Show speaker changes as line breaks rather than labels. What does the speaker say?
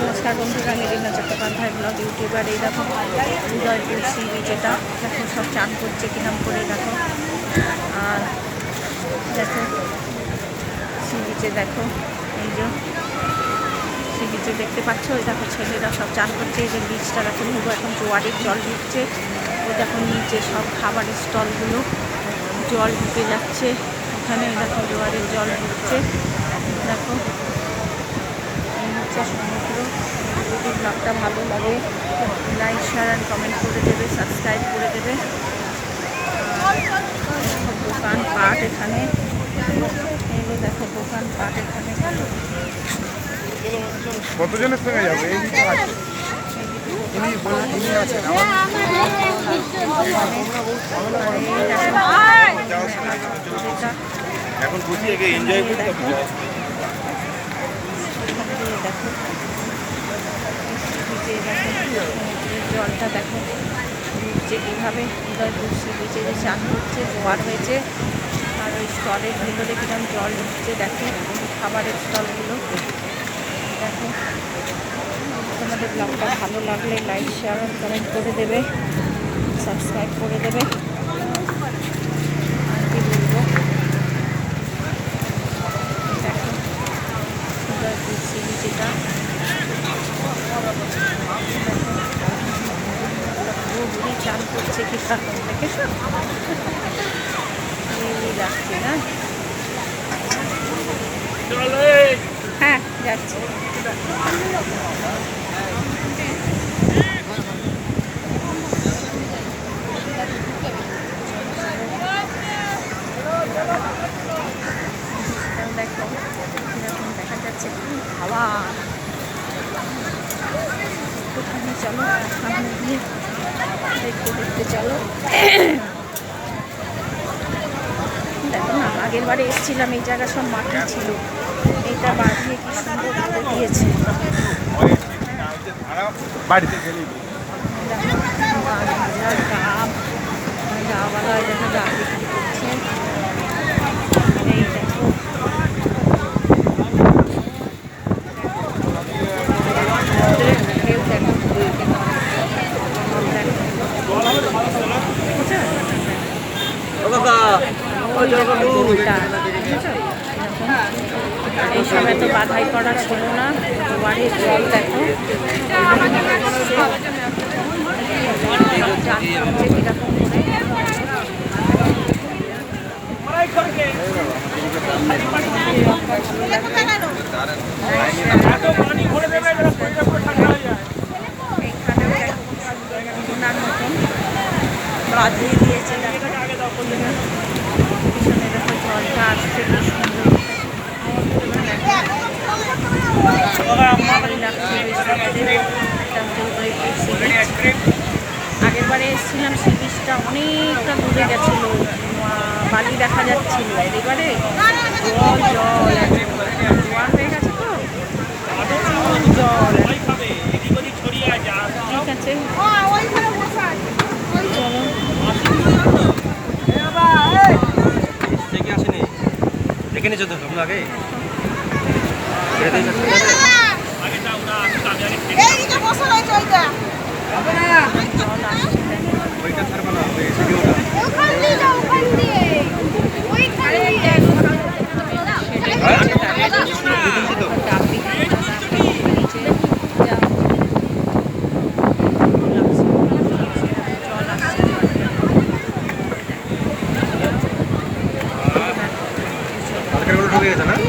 নমস্কার বন্ধুরা নিরিমা Chattopadhyay blog YouTuber এই দেখো, উদয়পুর সি বিচেটা দেখো সব চান করছে কিরম করে, দেখো। আর দেখো সি বিচে দেখো, এই যে সি বিচে দেখতে পাচ্ছ ওই দেখো ছেলেরা সব চান করছে, এই যে বীজটা দেখো ভুবো এখন জোয়ারের জল ঢুকছে ওই দেখো নিচে সব খাবারের স্টলগুলো জল ঢুকে যাচ্ছে ওখানে দেখো জোয়ারের জল ঢুকছে দেখো। হচ্ছে সমুদ্র যদি ব্লগটা ভালো লাগে লাইক শেয়ার অ্যান্ড কমেন্ট করে দেবে সাবস্ক্রাইব করে দেবে। দোকান পাট এখানে। এগুলো দেখো দোকান পাট এখানে।
কতজনের সঙ্গে যাবে? এই এখন বুঝি একে এনজয় করি
দেখো। জলটা দেখো। যে কীভাবে উদয়পুর বিচে যে চান করছে, জোয়ার হয়েছে, আর ওই স্টলের ভিতরে কিরম জল ঢুকছে, দেখো, খাবারের স্টলগুলো। দেখো, তোমাদের ব্লগটা ভালো লাগলে লাইক শেয়ার কমেন্ট করে দেবে সাবস্ক্রাইব করে দেবে আর কি বলব দেখো উদয়পুর সি বিচেটা পুরোপুরি চান করছে কি দেখেছ রিলি লাগছে না হ্যাঁ যাচ্ছি দেখো এরকম দেখা যাচ্ছে কি হাওয়া ওখানে চলো সামনে দেখতে দেখতে চলো দেখো না আগের বারে এসেছিলাম এই জায়গা সব মাটি ছিল এইটা বাড়িয়ে কি সুন্দর করে দিয়েছে
বাড়িতে
দেখো দেখো ডাব বিক্রি করছে এই দেখো সমুদ্রের ঢেউ দেখো এরকম। এই সময় তো বাধাই করা ছিল না বাড়ির জল দেখো কীরকম করে এইখানেও দেখো ওনার মতন বাঁধিয়ে দিয়েছে দেখো পিছনে দেখো জলটা আসছে কি সুন্দর ভালোই লাগছে বেশ দেখতে। এটা হচ্ছে উদয়পুর সি বিচ। আগেরবারে এসেছিলাম সি বিচটা অনেকটা দূরে গেছিল বালি দেখা যাচ্ছিল এবারে জল জল। জোয়ার হয়ে গেছে তো জল ঠিক আছে
দেখে নিচ্ছ তো? আমরা আগে?
ওইটা
জল আসছে দেখো।
ওইটা ছাড়বো না ওই ভিডিওটা
ওখান দিয়ে যাও ওখান দিয়ে ওইখানে দিয়ে
দেখেছি তো
ডাব বিক্রি করছে, নিচে যা জল আসছে
হালকা করে ঢুকে গেছে না